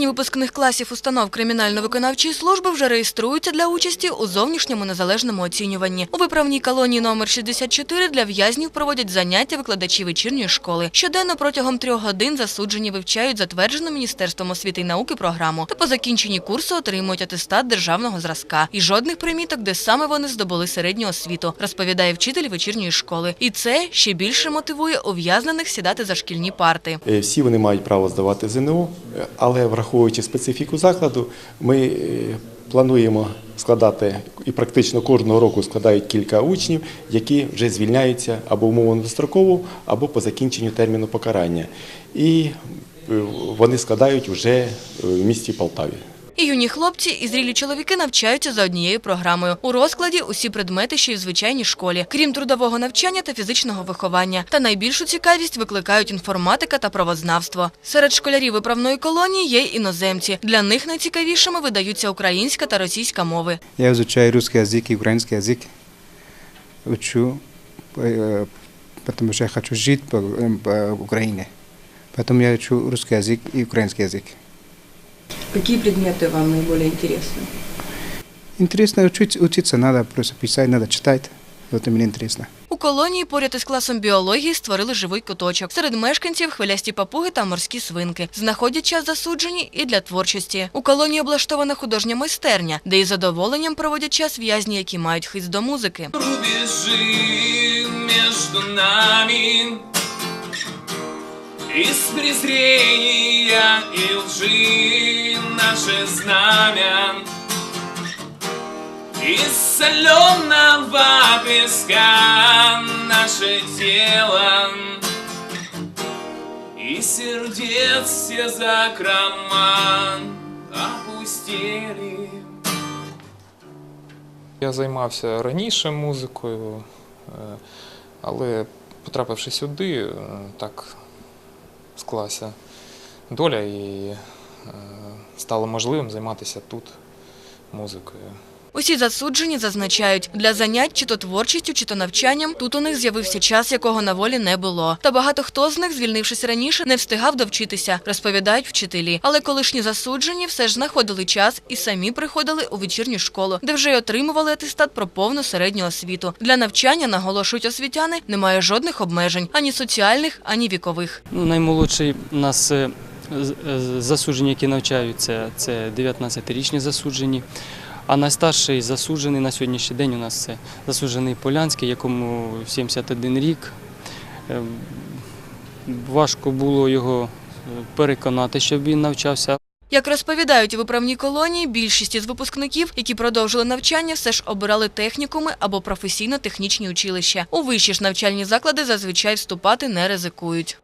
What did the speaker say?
Учні випускних класів установ кримінально-виконавчої служби вже реєструються для участі у зовнішньому незалежному оцінюванні. У виправній колонії номер 64 для в'язнів проводять заняття викладачі вечірньої школи. Щоденно протягом трьох годин засуджені вивчають затверджену Міністерством освіти і науки програму та по закінченні курсу отримують атестат державного зразка і жодних приміток, де саме вони здобули середню освіту, розповідає вчитель вечірньої школи. І це ще більше мотивує ув'язнених сідати за шкільні парти. Е, Всі вони мають право здавати ЗНО, але враховуючи специфіку закладу, ми е, плануємо складати і практично кожного року складають кілька учнів, які вже звільняються або умовно достроково, або по закінченню терміну покарання. І е, вони складають вже е, в місті Полтаві. І юні хлопці, і зрілі чоловіки навчаються за однією програмою. У розкладі усі предмети, що й в звичайній школі, крім трудового навчання та фізичного виховання. Та найбільшу цікавість викликають інформатика та правознавство. Серед школярів виправної колонії є й іноземці. Для них найцікавішими видаються українська та російська мови. Я изучаю русский язык и украинский язык. Учу, э, потому что я хочу жить по, э, по Украине. Поэтому я учу русский язык и украинский язык. Какие предметы вам наиболее интересны? Интересно учить, учиться, надо просто писать, надо читать. Вот это мне интересно. У колонії поряд із класом біології створили живий куточок. Серед мешканців хвилясті папуги та морські свинки. Знаходять час засуджені і для творчості. У колонії облаштована художня майстерня, де із задоволенням проводять час в'язні, які мають хист до музики. рубежи между нами Из презрения и лжи наше знамя. Из соленого песка наше тело. И сердец все закрома опустели Я займався раніше музикою, е, але потрапивши сюди, е, так склалася доля і стало можливим займатися тут музикою. Усі засуджені зазначають, для занять чи то творчістю, чи то навчанням тут у них з'явився час, якого на волі не було. Та багато хто з них, звільнившись раніше, не встигав довчитися, розповідають вчителі. Але колишні засуджені все ж знаходили час і самі приходили у вечірню школу, де вже й отримували атестат про повну середню освіту. Для навчання, наголошують освітяни, немає жодних обмежень ані соціальних, ані вікових. Ну, наймолодший у нас е, е, засуджені, які навчаються, це 19-річні засуджені. А найстарший засуджений на сьогоднішній день у нас це засуджений Полянський, якому 71 рік. Е, Важко було його е, переконати, щоб він навчався. Як розповідають у виправній колонії, більшість із випускників, які продовжили навчання, все ж обирали технікуми або професійно-технічні училища. У вищі ж навчальні заклади зазвичай вступати не ризикують.